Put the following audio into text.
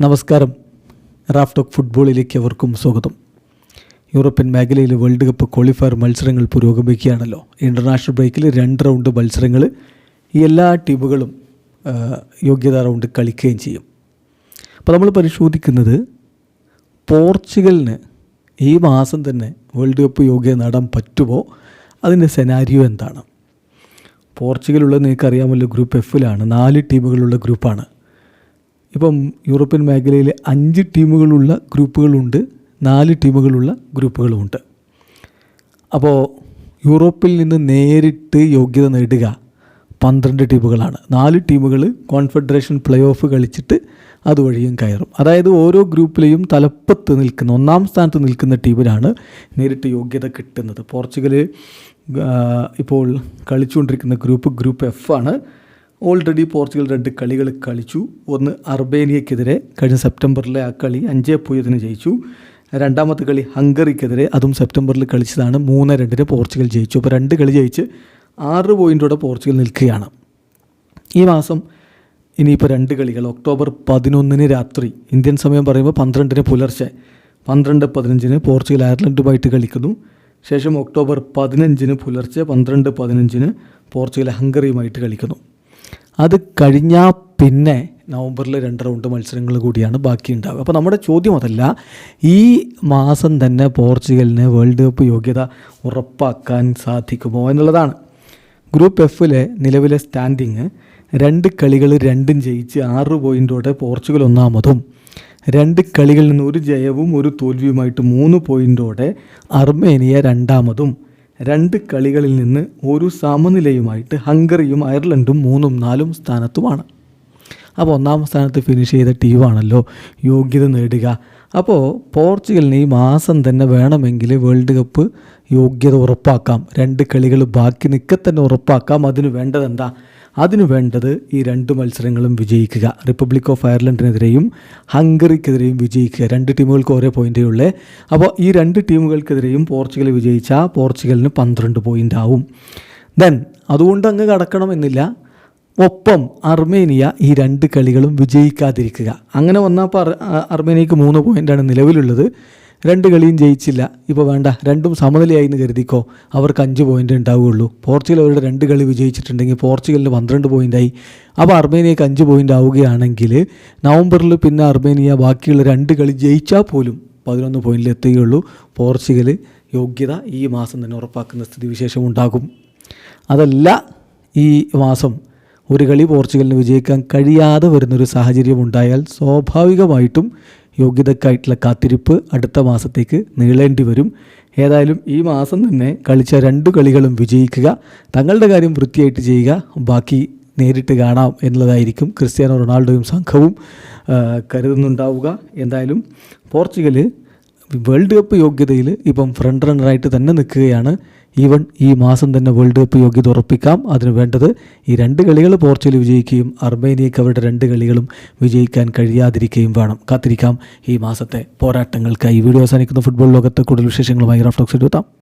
നമസ്കാരം. Raf talk ഫുട്ബോളിലേക്ക് അവർക്കും സ്വാഗതം. യൂറോപ്യൻ മേഖലയിൽ വേൾഡ് കപ്പ് ക്വാളിഫയർ മത്സരങ്ങൾ പുരോഗമിക്കുകയാണല്ലോ. ഇന്റർനാഷണൽ ബ്രേക്കിൽ രണ്ട് റൗണ്ട് മത്സരങ്ങൾ എല്ലാ ടീമുകളും യോഗ്യതാ റൗണ്ട് കളിക്കുകയും ചെയ്യും. അപ്പോൾ നമ്മൾ പരിശോധിക്കുന്നത് പോർച്ചുഗലിന് ഈ മാസം തന്നെ വേൾഡ് കപ്പ് യോഗ്യത നേടാൻ പറ്റുമോ? അതിന്റെ സെനാരിയോ എന്താണ്? പോർച്ചുഗലുള്ളത് നിങ്ങൾക്കറിയാമല്ലോ ഗ്രൂപ്പ് എഫിലാണ് നാല് ടീമുകളുള്ള ഗ്രൂപ്പാണ് ഇപ്പം യൂറോപ്യൻ മേഖലയിൽ അഞ്ച് ടീമുകളുള്ള ഗ്രൂപ്പുകളുണ്ട് നാല് ടീമുകളുള്ള ഗ്രൂപ്പുകളുമുണ്ട്. അപ്പോൾ യൂറോപ്പിൽ നിന്ന് നേരിട്ട് യോഗ്യത നേടുക പന്ത്രണ്ട് ടീമുകളാണ്. നാല് ടീമുകൾ കോൺഫെഡറേഷൻ പ്ലേ ഓഫ് കളിച്ചിട്ട് അതുവഴിയും കയറും. അതായത് ഓരോ ഗ്രൂപ്പിലെയും തലപ്പത്ത് നിൽക്കുന്ന ഒന്നാം സ്ഥാനത്ത് നിൽക്കുന്ന ടീമിനാണ് നേരിട്ട് യോഗ്യത കിട്ടുന്നത്. പോർച്ചുഗൽ ഇപ്പോൾ കളിച്ചുകൊണ്ടിരിക്കുന്ന ഗ്രൂപ്പ് ഗ്രൂപ്പ് എഫ് ആണ്. ഓൾറെഡി പോർച്ചുഗൽ രണ്ട് കളികൾ കളിച്ചു. ഒന്ന് അർബേനിയക്കെതിരെ കഴിഞ്ഞ സെപ്റ്റംബറിലെ ആ കളി അഞ്ചേ പൂജ്യത്തിന് ജയിച്ചു. രണ്ടാമത്തെ കളി ഹംഗറിക്കെതിരെ അതും സെപ്റ്റംബറിൽ കളിച്ചതാണ് മൂന്ന് രണ്ടിന് പോർച്ചുഗൽ ജയിച്ചു. അപ്പോൾ രണ്ട് കളി ജയിച്ച് ആറ് പോയിന്റോടെ പോർച്ചുഗൽ നിൽക്കുകയാണ്. ഈ മാസം ഇനിയിപ്പോൾ രണ്ട് കളികൾ ഒക്ടോബർ പതിനൊന്നിന് രാത്രി ഇന്ത്യൻ സമയം പറയുമ്പോൾ പന്ത്രണ്ടിന് പുലർച്ചെ പന്ത്രണ്ട് പതിനഞ്ചിന് പോർച്ചുഗൽ അയർലൻഡുമായിട്ട് കളിക്കുന്നു. ശേഷം ഒക്ടോബർ പതിനഞ്ചിന് പുലർച്ചെ പന്ത്രണ്ട് പതിനഞ്ചിന് പോർച്ചുഗൽ ഹംഗറിയുമായിട്ട് കളിക്കുന്നു. അത് കഴിഞ്ഞാൽ പിന്നെ നവംബറിൽ രണ്ട് റൗണ്ട് മത്സരങ്ങൾ കൂടിയാണ് ബാക്കി ഉണ്ടാവുക അപ്പോൾ നമ്മുടെ ചോദ്യം അതല്ല ഈ മാസം തന്നെ പോർച്ചുഗലിന് വേൾഡ് കപ്പ് യോഗ്യത ഉറപ്പാക്കാൻ സാധിക്കുമോ എന്നുള്ളതാണ്. ഗ്രൂപ്പ് എഫിലെ നിലവിലെ സ്റ്റാൻഡിങ് രണ്ട് കളികൾ രണ്ടും ജയിച്ച് ആറ് പോയിന്റോടെ പോർച്ചുഗൽ ഒന്നാമതും രണ്ട് കളികളിൽ നിന്ന് ഒരു ജയവും ഒരു തോൽവിയുമായിട്ട് മൂന്ന് പോയിന്റോടെ അർമേനിയ രണ്ടാമതും. രണ്ട് കളികളിൽ നിന്ന് ഒരു സമനിലയുമായിട്ട് ഹംഗറിയും അയർലൻഡും മൂന്നും നാലും സ്ഥാനത്തുമാണ്. അപ്പോൾ ഒന്നാം സ്ഥാനത്ത് ഫിനിഷ് ചെയ്ത ടീമാണല്ലോ യോഗ്യത നേടുക. അപ്പോൾ പോർച്ചുഗലിന് ഈ മാസം തന്നെ വേണമെങ്കിൽ വേൾഡ് കപ്പ് യോഗ്യത ഉറപ്പാക്കാം. രണ്ട് കളികൾ ബാക്കി നിൽക്കെ തന്നെ ഉറപ്പാക്കാം. അതിന് വേണ്ടത് എന്താ? അതിനു വേണ്ടത് ഈ രണ്ട് മത്സരങ്ങളും വിജയിക്കുക. റിപ്പബ്ലിക് ഓഫ് അയർലൻഡിനെതിരെയും ഹംഗറിക്കെതിരെയും വിജയിക്കുക. രണ്ട് ടീമുകൾക്ക് ഓരോ പോയിന്റേ ഉള്ളേ. അപ്പോൾ ഈ രണ്ട് ടീമുകൾക്കെതിരെയും പോർച്ചുഗൽ വിജയിച്ചാൽ പോർച്ചുഗലിന് പന്ത്രണ്ട് പോയിന്റ് ആവും. ദെൻ അതുകൊണ്ട് അങ്ങ് കടക്കണമെന്നില്ല ഒപ്പം അർമേനിയ ഈ രണ്ട് കളികളും വിജയിക്കാതിരിക്കുക. അങ്ങനെ വന്നപ്പോൾ അർ അർമേനിയക്ക് മൂന്ന് പോയിന്റാണ് നിലവിലുള്ളത്. രണ്ട് കളിയും ജയിച്ചില്ല. ഇപ്പോൾ വേണ്ട രണ്ടും സമനിലയായി എന്ന് കരുതിക്കോ. അവർക്ക് അഞ്ച് പോയിന്റ് ഉണ്ടാവുകയുള്ളൂ. പോർച്ചുഗൽ അവരുടെ രണ്ട് കളി വിജയിച്ചിട്ടുണ്ടെങ്കിൽ പോർച്ചുഗലിന് പന്ത്രണ്ട് പോയിന്റായി അപ്പോൾ അർമേനിയക്ക് അഞ്ച് പോയിന്റ് ആവുകയാണെങ്കിൽ നവംബറിൽ പിന്നെ അർമേനിയ ബാക്കിയുള്ള രണ്ട് കളി ജയിച്ചാൽ പോലും പതിനൊന്ന് പോയിന്റിൽ എത്തുകയുള്ളൂ. പോർച്ചുഗൽ യോഗ്യത ഈ മാസം തന്നെ ഉറപ്പാക്കുന്ന സ്ഥിതിവിശേഷം ഉണ്ടാകും. അതല്ല ഈ മാസം ഒരു കളി പോർച്ചുഗലിന് വിജയിക്കാൻ കഴിയാതെ വരുന്നൊരു സാഹചര്യം ഉണ്ടായാൽ സ്വാഭാവികമായിട്ടും യോഗ്യതക്കായിട്ടുള്ള കാത്തിരിപ്പ് അടുത്ത മാസത്തേക്ക് നീളേണ്ടി വരും. ഏതായാലും ഈ മാസം തന്നെ കളിച്ച രണ്ട് കളികളും വിജയിക്കുക തങ്ങളുടെ കാര്യം വൃത്തിയായിട്ട് ചെയ്യുക ബാക്കി നേരിട്ട് കാണാം എന്നുള്ളതായിരിക്കും ക്രിസ്ത്യാനോ റൊണാൾഡോയും സംഘവും കരുതുന്നുണ്ടാവുക. എന്തായാലും പോർച്ചുഗൽ വേൾഡ് കപ്പ് യോഗ്യതയിൽ ഇപ്പം ഫ്രണ്ട് റണ്ണറായിട്ട് തന്നെ നിൽക്കുകയാണ്. ഈവൻ ഈ മാസം തന്നെ വേൾഡ് കപ്പ് യോഗ്യത ഉറപ്പിക്കാം. അതിന് വേണ്ടത് ഈ രണ്ട് കളികൾ പോർച്ചുഗൽ വിജയിക്കുകയും അർമേനിയക്ക് അവരുടെ രണ്ട് കളികളും വിജയിക്കാൻ കഴിയാതിരിക്കുകയും വേണം. കാത്തിരിക്കാം ഈ മാസത്തെ പോരാട്ടങ്ങൾക്കായി. വീഡിയോ അവസാനിക്കുന്ന. ഫുട്ബോൾ ലോകത്തെ കൂടുതൽ വിശേഷങ്ങളുമായി റഫ്ലോക്സ് എടുത്താം.